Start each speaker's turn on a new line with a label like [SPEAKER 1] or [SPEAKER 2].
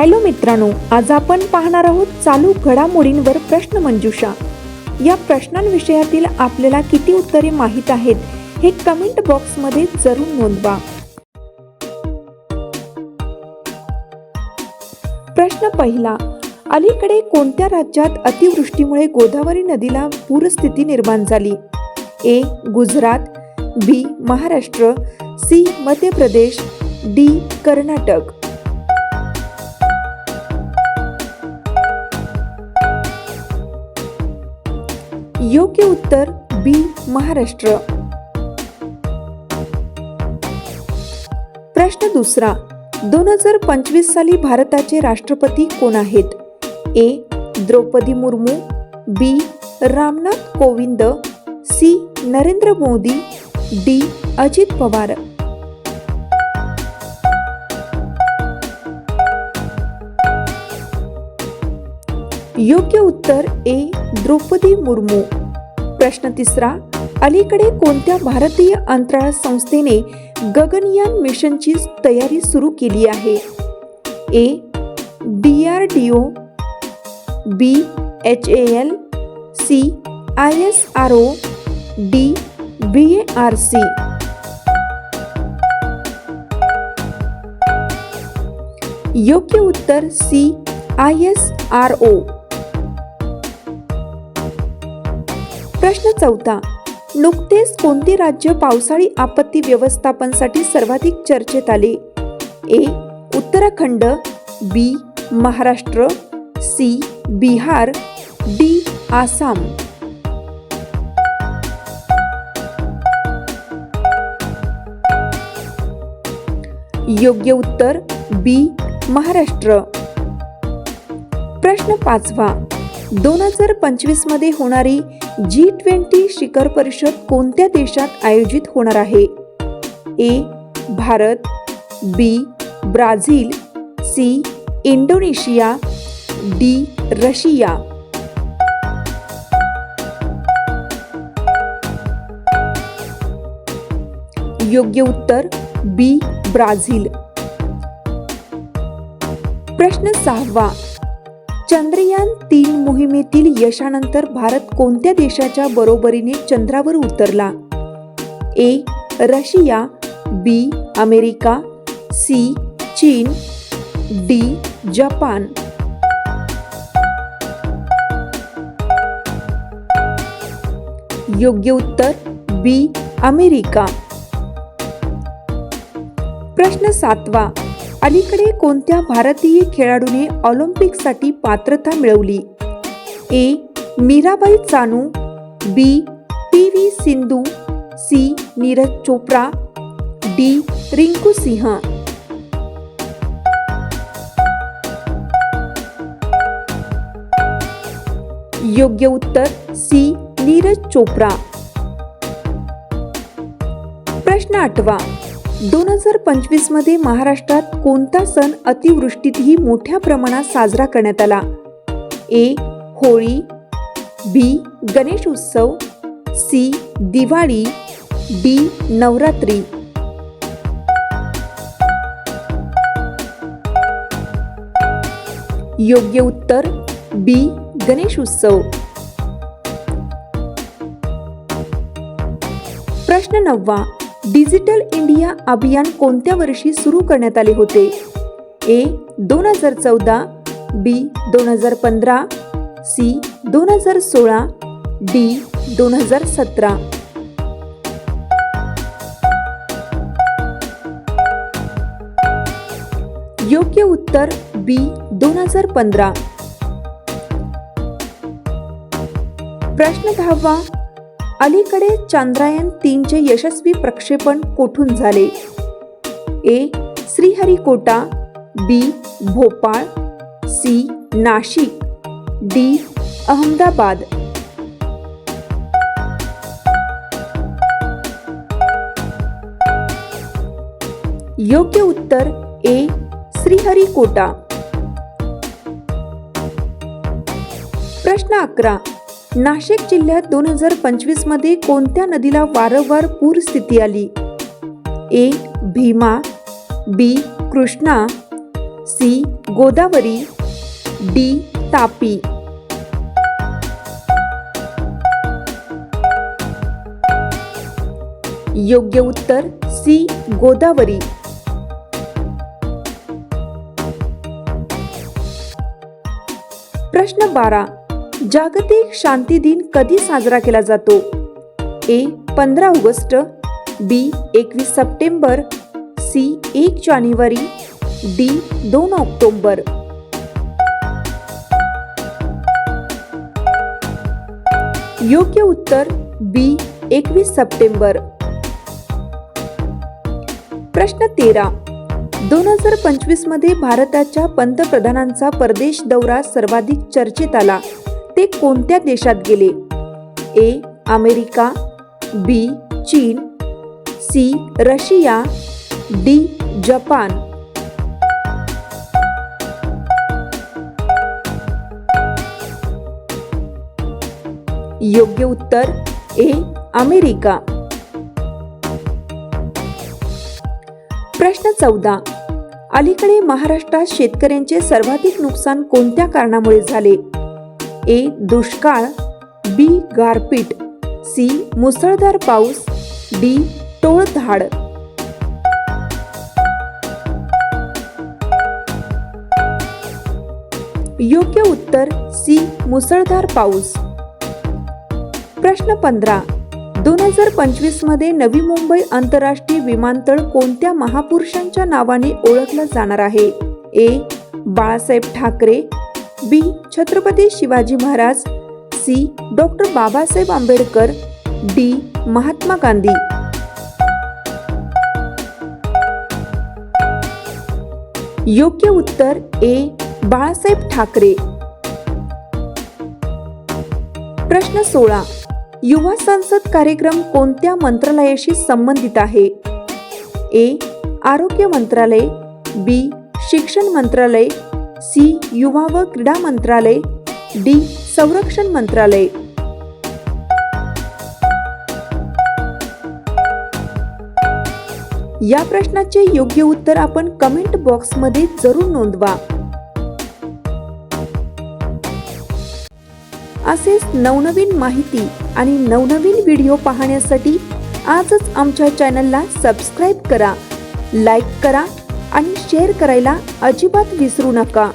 [SPEAKER 1] Hello मित्रांनो आज आपण पाहणार आहोत चालू घडामोडींवर प्रश्नमंजुषा या प्रश्नांविषयातील आपल्याला किती उत्तरे माहीत आहेत हे कमेंट बॉक्समध्ये जरूर नोंदवा. प्रश्न पहिला अलीकडे कोणत्या राज्यात अतिवृष्टीमुळे गोदावरी नदीला पूरस्थिती निर्माण झाली? A Gujarat B Maharashtra C Madhya Pradesh D Karnataka. योग्य उत्तर बी महाराष्ट्र. प्रश्न दुसरा दोन हजार पंचवीस साली भारताचे राष्ट्रपती कोण आहेत? A Draupadi Murmu B Ramnath Kovind C Narendra Modi D Ajit Pawar. योग्य उत्तर ए द्रौपदी मुर्मू. प्रश्न तिसरा अलीकडे कोणत्या भारतीय अंतराळ संस्थेने गगनयान मिशनची तयारी सुरू केली आहे? A D R D O B H A L C I S R O D B A R C. योग्य उत्तर C I S R O. प्रश्न चौथा. नुकतेच कोणते राज्य पावसाळी आपत्ती व्यवस्थापनसाठी सर्वाधिक चर्चेत आले? A. Uttarakhand B. Maharashtra C. Bihar D. Assam. योग्य उत्तर बी. महाराष्ट्र. प्रश्न पाचवा. दोन हजार पंचवीसमध्ये होणारी जी ट्वेंटी शिखर परिषद कोणत्या देशात आयोजित होणार आहे? A Bharat B Brazil C Indonesia D Russia. योग्य उत्तर बी ब्राझील. प्रश्न सहावा. चंद्रयान तीन मोहिमेतील यशानंतर भारत कोणत्या देशाच्या बरोबरीने चंद्रावर उतरला? A. Russia B. America C. चीन डी. जपान. योग्य उत्तर बी. अमेरिका. प्रश्न सातवा. अलीकडे कोणत्या भारतीय खेळाडूने ऑलिम्पिकसाठी पात्रता मिळवली? A. Mirabai Chanu B P. V. Sindhu C Neeraj Chopra D Rinku Singh. योग्य उत्तर सी. नीरज चोप्रा. प्रश्न आठवा. दोन हजार पंचवीसमध्ये महाराष्ट्रात कोणता सण अतिवृष्टीतही मोठ्या प्रमाणात साजरा करण्यात आला? ए. होळी बी. गणेश उत्सव सी. दिवाळी डी. नवरात्री. योग्य उत्तर बी. गणेश उत्सव. प्रश्न नववा. डिजिटल इंडिया अभियान कोणत्या वर्षी सुरू करण्यात आले होते? ए दोन हजार चौदा बी दोन हजार पंधरा सी दोन हजार सोळा डी दोन हजार सतरा. योग्य उत्तर बी दोन हजार पंधरा. प्रश्न दहावा अलीकडे चांद्रायन तीनचे यशस्वी प्रक्षेपण कोठून झाले? A. Sriharikota B. Bhopal C. Nashik D. Ahmedabad. योग्य उत्तर ए. श्रीहरिकोटा. प्रश्न अकरा. नाशिक जिल्ह्यात दोन हजार पंचवीसमध्ये कोणत्या नदीला वारंवार पूर स्थिती आली? A Bhima B Krishna C Godavari D Tapi. योग्य उत्तर सी गोदावरी. प्रश्न बारा. जागतिक शांती दिन कधी साजरा केला जातो? ए पंधरा ऑगस्ट बी एकवीस सप्टेंबर सी एक जानेवारी डी दोन ऑक्टोबर. योग्य उत्तर बी एकवीस सप्टेंबर. प्रश्न तेरा. दोन हजार पंचवीसमध्ये भारताच्या पंतप्रधानांचा परदेश दौरा सर्वाधिक चर्चेत आला. ते कोणत्या देशात गेले? ए अमेरिका बी चीन सी रशिया डी जपान. योग्य उत्तर ए अमेरिका. प्रश्न चौदा. अलीकडे महाराष्ट्रात शेतकऱ्यांचे सर्वाधिक नुकसान कोणत्या कारणामुळे झाले? ए दुष्काळ बी गारपीट सी मुसळधार पाऊस डी टोळधाड. योग्य उत्तर सी मुसळधार पाऊस. प्रश्न पंधरा. दोन हजार पंचवीसमध्ये नवी मुंबई आंतरराष्ट्रीय विमानतळ कोणत्या महापुरुषांच्या नावाने ओळखलं जाणार आहे? A Balasaheb Thackeray B. Chhatrapati Shivaji Maharaj C. Doctor Babasaheb Ambedkar D. Mahatma Gandhi. योग्य उत्तर ए. बाळासाहेब ठाकरे. प्रश्न सोळा. युवा संसद कार्यक्रम कोणत्या मंत्रालयाशी संबंधित आहे? ए. आरोग्य मंत्रालय बी. शिक्षण मंत्रालय सी. युवा व क्रीडा मंत्रालय डी. संरक्षण मंत्रालय. या प्रश्नाचे योग्य उत्तर आपण कमेंट बॉक्समध्ये जरूर नोंदवा. असेच नवनवीन माहिती आणि नवनवीन व्हिडिओ पाहण्यासाठी आजच आमच्या चॅनलला सबस्क्राईब करा लाईक करा आणि शेअर करायला अजिबात विसरू नका.